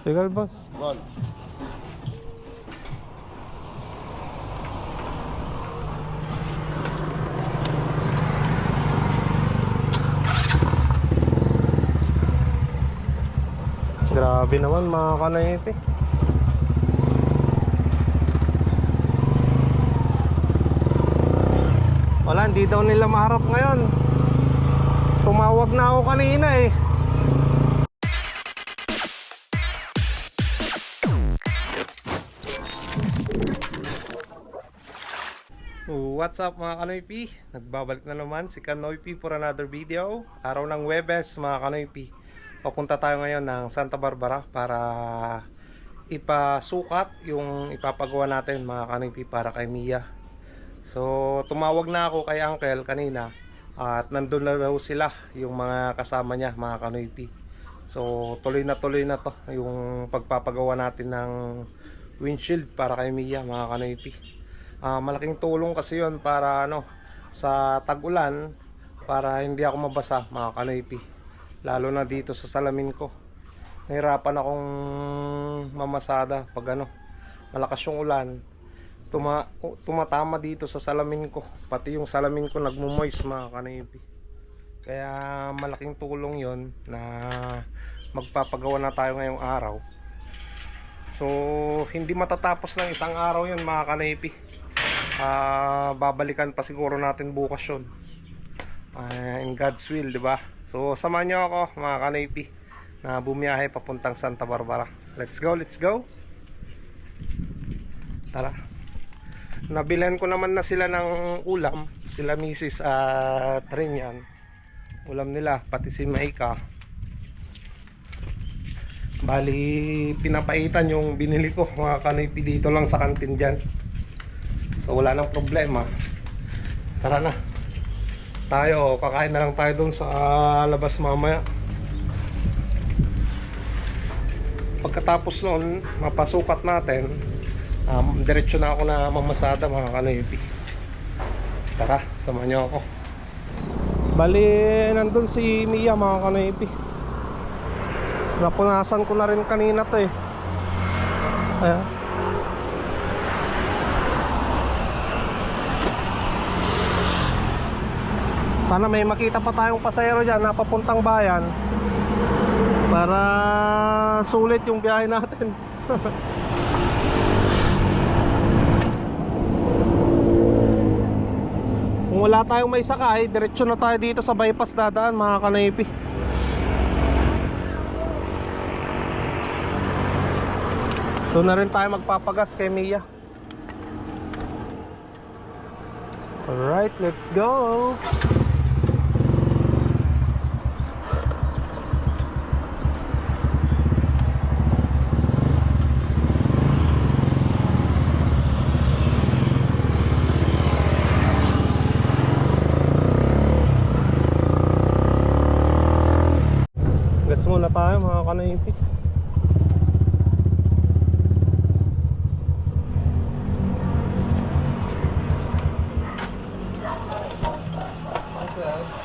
Sige, boss. One. Grabe naman mga kanaypi. Wala, hindi daw nila maharap ngayon. Tumawag na ako kanina eh. What's up mga Kanoypi? Nagbabalik na naman si Kanoypi for another video. Araw ng Webes mga Kanoypi. Papunta tayo ngayon ng Santa Barbara para ipasukat yung ipapagawa natin mga Kanoypi para kay Mia. So tumawag na ako kay Uncle kanina at nandun na daw sila yung mga kasama niya mga Kanoypi. So tuloy na tuloy na to yung pagpapagawa natin ng windshield para kay Mia mga Kanoypi Ah, malaking tulong kasi yon para ano sa tag-ulan para hindi ako mabasa mga kanoypi lalo na dito sa salamin ko. Nahirapan akong mamasada pag ano malakas yung ulan. Tuma, tumatama dito sa salamin ko. Pati yung salamin ko nagmumoist mga kanoypi kaya malaking tulong yon na magpapagawa na tayo ngayong araw. So hindi matatapos ng isang araw yon mga kanoypi Ah, babalikan pa siguro natin bukas yun. Ah, in God's will di ba? So samahan nyo ako mga kanaypi na bumiyahe papuntang Santa Barbara. Let's go let's go. Tara. Nabilan ko naman na sila ng ulam sila misis at Rinyan. Ulam nila pati si Maika. Bali pinapaitan yung binili ko mga kanaypi dito lang sa kantin dyan So wala nang problema. Tara na. Tayo, kakain na lang tayo doon sa labas mamaya. Pagkatapos noon, mapasukat natin, um, diretso na ako na mamasada mga kanoypi. Tara, samahan niyo ako. Bali, nandun si Mia mga kanoypi. Napunasan ko na rin kanina to eh. Ayan. Sana may makita pa tayong pasayro dyan na papuntang bayan para sulit yung biyahe natin. Kung wala tayong may sakay, diretso na tayo dito sa bypass dadaan mga kanaypi. Doon na rin tayo magpapagas kay Mia. Alright, let's go! Gas muna tayo mga kanaypi.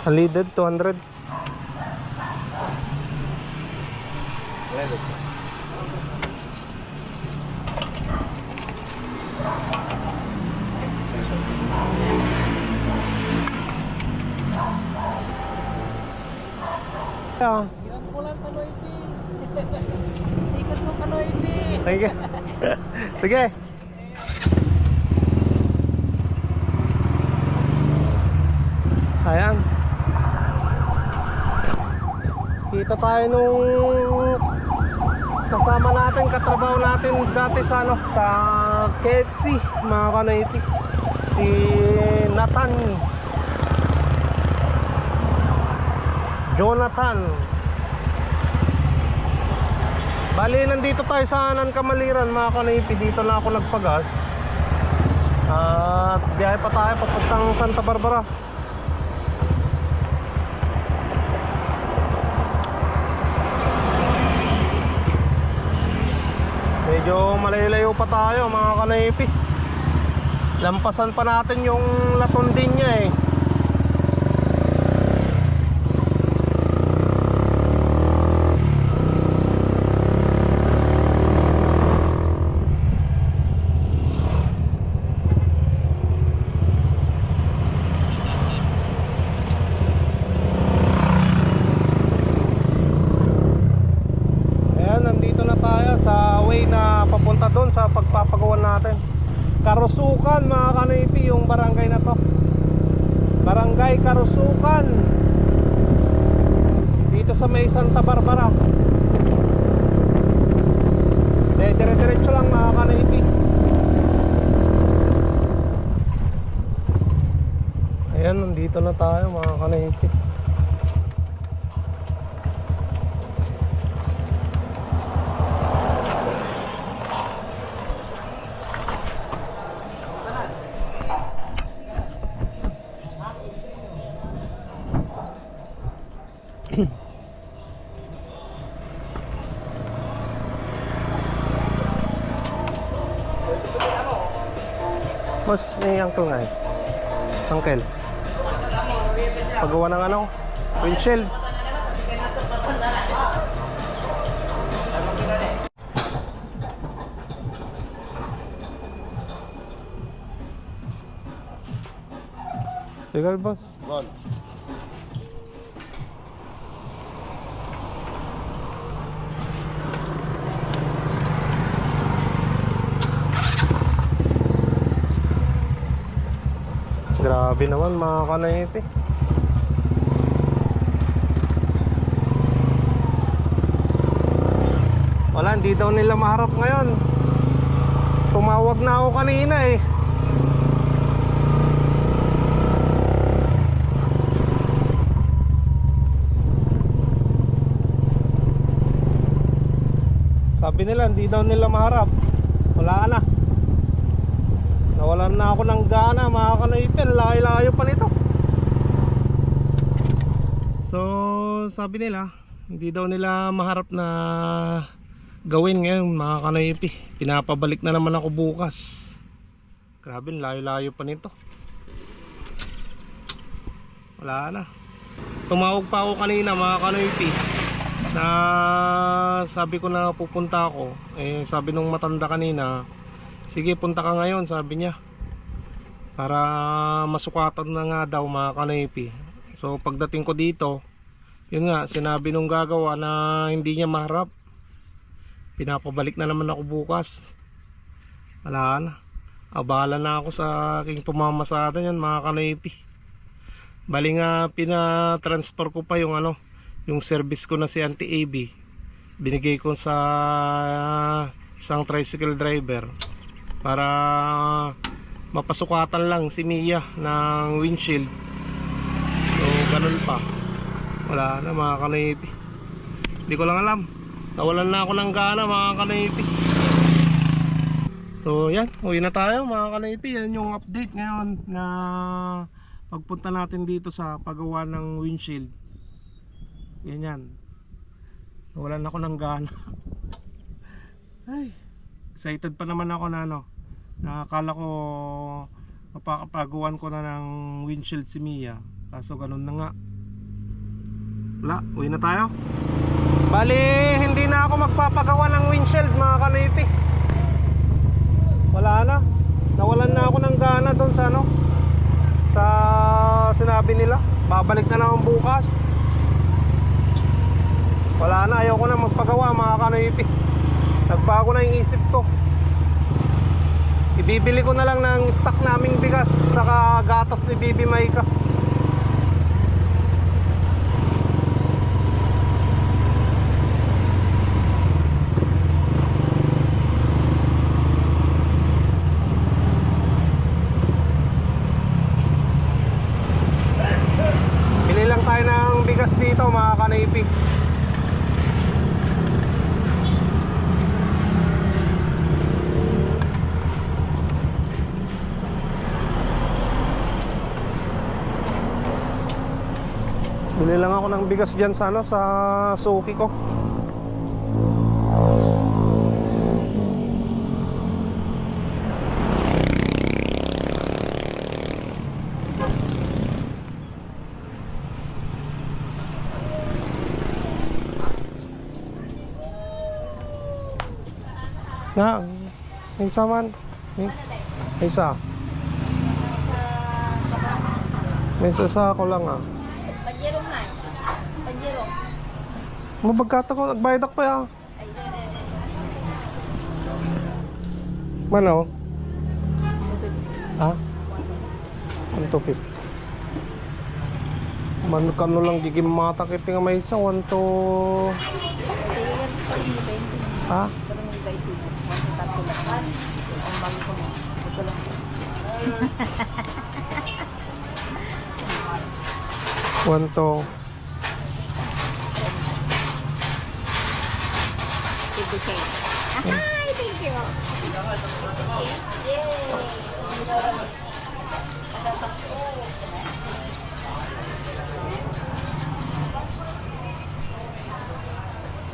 Unleaded 200. Yeah. Sige. Sige. Ayan. Kita tayo nung kasama natin, katrabaho natin dati sa ano, sa KFC, mga kanaiti. Si Nathan. Jonathan. Bali, nandito tayo sa Nankamaliran mga kanaypi. Dito na ako nagpagas. At biyahe pa tayo papuntang Santa Barbara. Medyo malayo pa tayo mga kanaypi. Lampasan pa natin yung latundin niya eh. pupunta doon sa pagpapagawa natin. Karusukan mga kanipi yung barangay na to. Barangay Karusukan. Dito sa may Santa Barbara. De, dire-diretso lang mga kanipi. Ayan, nandito na tayo mga kanipi. Mas ni uncle nga eh. Uncle. Pagawa ng ano? Windshield. Sige, boss. Grabe naman mga kanaypi. Wala, hindi daw nila maharap ngayon. Tumawag na ako kanina eh. Sabi nila, hindi daw nila maharap. Wala na. Nawalan na ako ng gana mga kanaipin. Layo-layo pa nito. So sabi nila Hindi daw nila maharap na Gawin ngayon mga kanaipi. Pinapabalik na naman ako bukas. Grabe layo-layo pa nito. Wala na. Tumawag pa ako kanina mga kanaipi Na sabi ko na pupunta ako. Eh sabi nung matanda kanina Sige punta ka ngayon sabi niya. Para masukatan na nga daw mga kanaypi. So pagdating ko dito Yun nga sinabi nung gagawa na hindi niya maharap. Pinapabalik na naman ako bukas. Wala na. Abala na ako sa aking pumamasada yan mga kanaypi. Bali nga pinatransfer ko pa yung ano Yung service ko na si Auntie AB Binigay ko sa isang tricycle driver para mapasukatan lang si Mia ng windshield. So ganun pa. Wala na mga kanaypi hindi ko lang alam. Nawalan na ako ng gana mga kanaypi so yan. Uwi na tayo mga kanaypi yan yung update ngayon na pagpunta natin dito sa paggawa ng windshield. Yan yan. Nawalan ako ng gana. Ay excited pa naman ako na ano Nakakala ko mapapagawan ko na ng windshield si Mia. Kaso ganun na nga. Wala, uwi na tayo. Bali, hindi na ako magpapagawa ng windshield mga kanipi. Wala na. Nawalan na ako ng gana doon sa ano. Sa sinabi nila. Babalik na naman bukas. Wala na, ayoko na magpagawa mga kanipi. Nagbago na yung isip ko. Ibibili ko na lang ng stock naming bigas saka gatas ni Bibi Maika. Bili lang tayo ng bigas dito mga kanaypi. Bili lang ako ng bigas dyan sa ano sa suki ko. Na, may isa man. May, may isa. Isa sa ako lang ah. Mabagkata ko, nagbayad ako pa ya. Ay, de, de, de. Mano? Ha? Ano to, Pip? Man kano lang gigim mata kiti nga may isa, one to... Sige, pag may 20. Ha? Pag may 20. One tatlo lang. Ang bago ko mo. Ito lang. One to... K. Hi, thank you.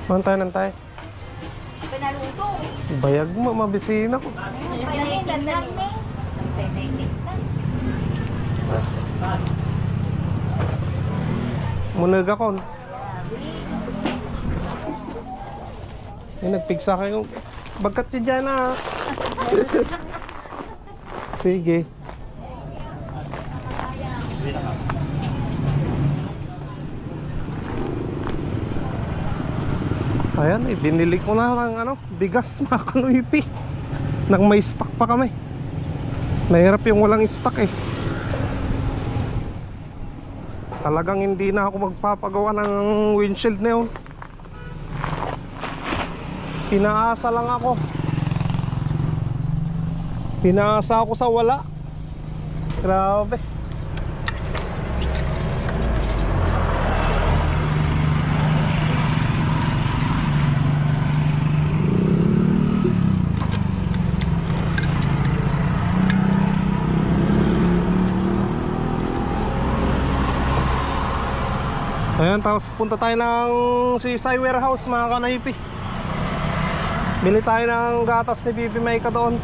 Nantay, nantay. Pinaluto. Bayag mo, mabisina ko. Naging ganda ni. Munag ako. Yung nagpigsa kayo. Bagkat nyo dyan ah. Sige. Ayan, eh, binili ko na ng ano, bigas mga kanuipi. Nang may stock pa kami. Mahirap yung walang stock eh. Talagang hindi na ako magpapagawa ng windshield na yun. Pinaasa lang ako. Pinaasa ako sa wala. Grabe. Ayan, tapos punta tayo ng Sisay Warehouse mga kanaypi. Bili tayo ng gatas ni Bibi Maika doon.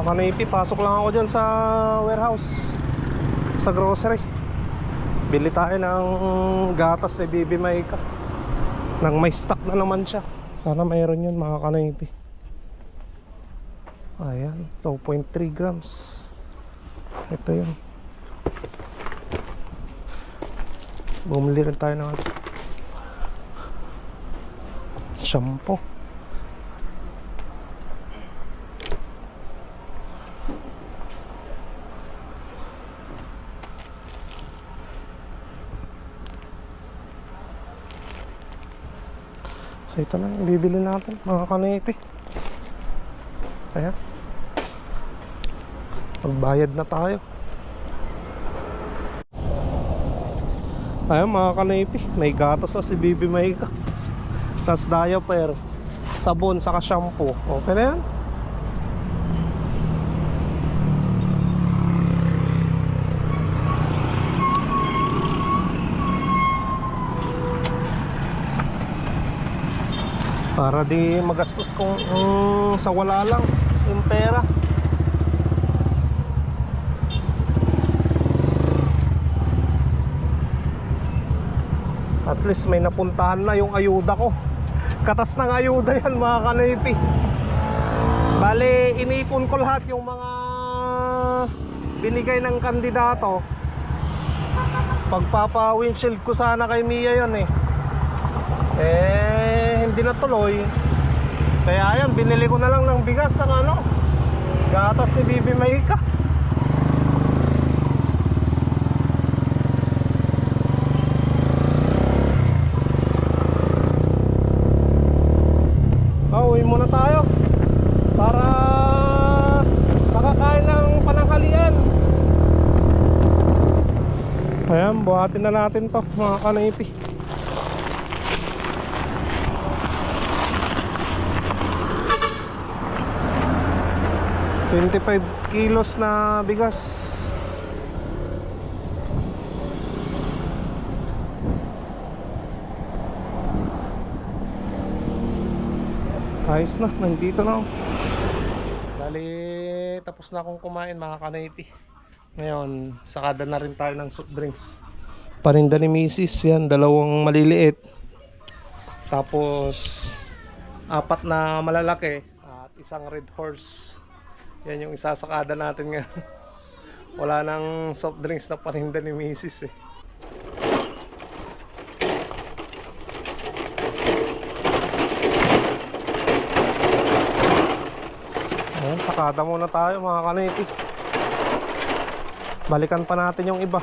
Mga kanaypi, pasok lang ako dyan sa warehouse. Sa grocery. Bili tayo ng gatas ni Bibi Maika. Nang may stock na naman siya. Sana mayroon yun mga kanaypi. Ayan, 2.3 grams. Ito yun. Bumili rin tayo ng shampoo. Ito yung bibili natin mga kanipi. Ayan. Magbayad na tayo. Ayan mga kanipi. May gatas na si Bibi Maika. Tapos diaper. Sabon saka shampoo. Okay na yan. Para di magastos kung mm, sa wala lang yung pera. At least may napuntahan na yung ayuda ko. Katas ng ayuda yan mga kanipi. Bale, inipon ko lahat yung mga binigay ng kandidato. Pagpapa-windshield ko sana kay Mia yun eh. Eh, hindi na tuloy. Kaya ayan, binili ko na lang ng bigas ng ano, gatas ni Bibi Maika. Ah, uwi muna tayo. Para makakain ng pananghalian. Ayan, buhatin na natin to mga kanaypi. 25 kilos na bigas. Ayos na, nandito na ako. Bali, tapos na akong kumain mga kanaypi. Ngayon, sakada na rin tayo ng soft drinks. Parinda ni Mrs. Yan, dalawang maliliit. Tapos, apat na malalaki at isang red horse. Yan yung isasakada natin ngayon. Wala nang soft drinks na parinda ni Mrs. eh. Ayan, sakada muna tayo mga kaniti. Balikan pa natin yung iba.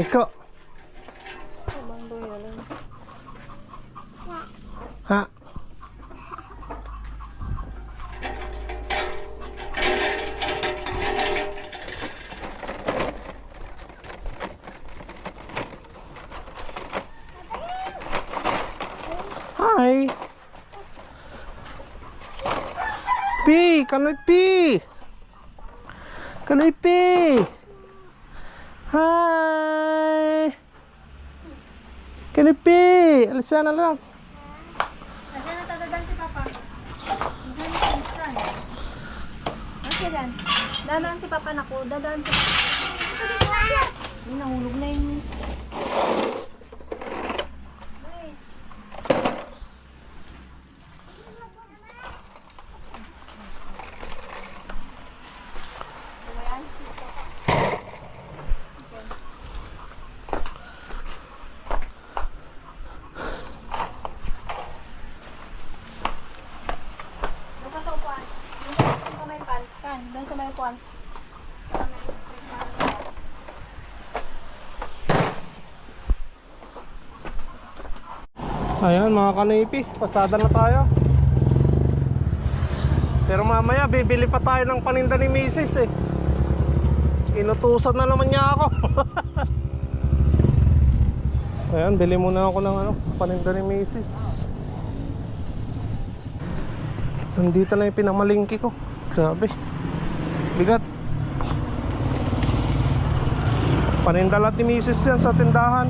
Ikaw. Ha? Hi. P, kanoy P. Kanoy P. Hi. Kanoy P. Alisan na lang. Nandiyan na tadadan si Papa. Nandiyan na si Stan. Nandiyan dyan. Dadaan si Papa na ko. Dadaan si Papa. Ay, nahulog na yung... Guys. Doon ka sa upuan. Doon ka may pan. Kan, upuan. Ayan mga kanipi, pasada na tayo. Pero mamaya bibili pa tayo ng paninda ni Mrs. eh. Inutusan na naman niya ako. Ayan, bili muna ako ng ano, paninda ni Mrs. Nandito na yung pinamalingki ko. Grabe. Bigat. Paninda lahat ni Mrs. yan sa tindahan.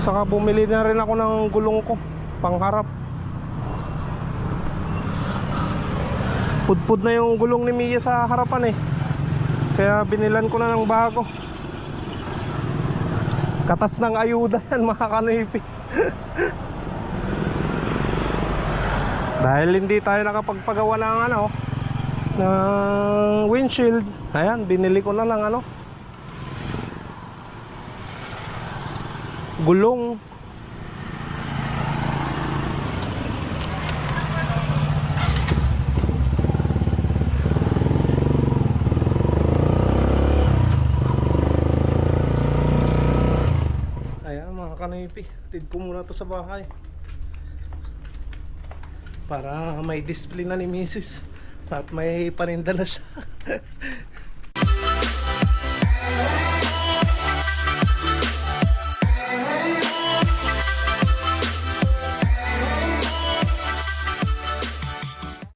Saka bumili na rin ako ng gulong ko pangharap. Pudpud na yung gulong ni Mia sa harapan eh. Kaya binilan ko na ng bago. Katas ng ayuda yan mga kanipi. Dahil hindi tayo nakapagpagawa ng ano ng windshield. Ayan, binili ko na lang ano? Gulong. Ayan mga kanipi tid ko muna to sa bahay. Para may display na ni misis at may paninda na siya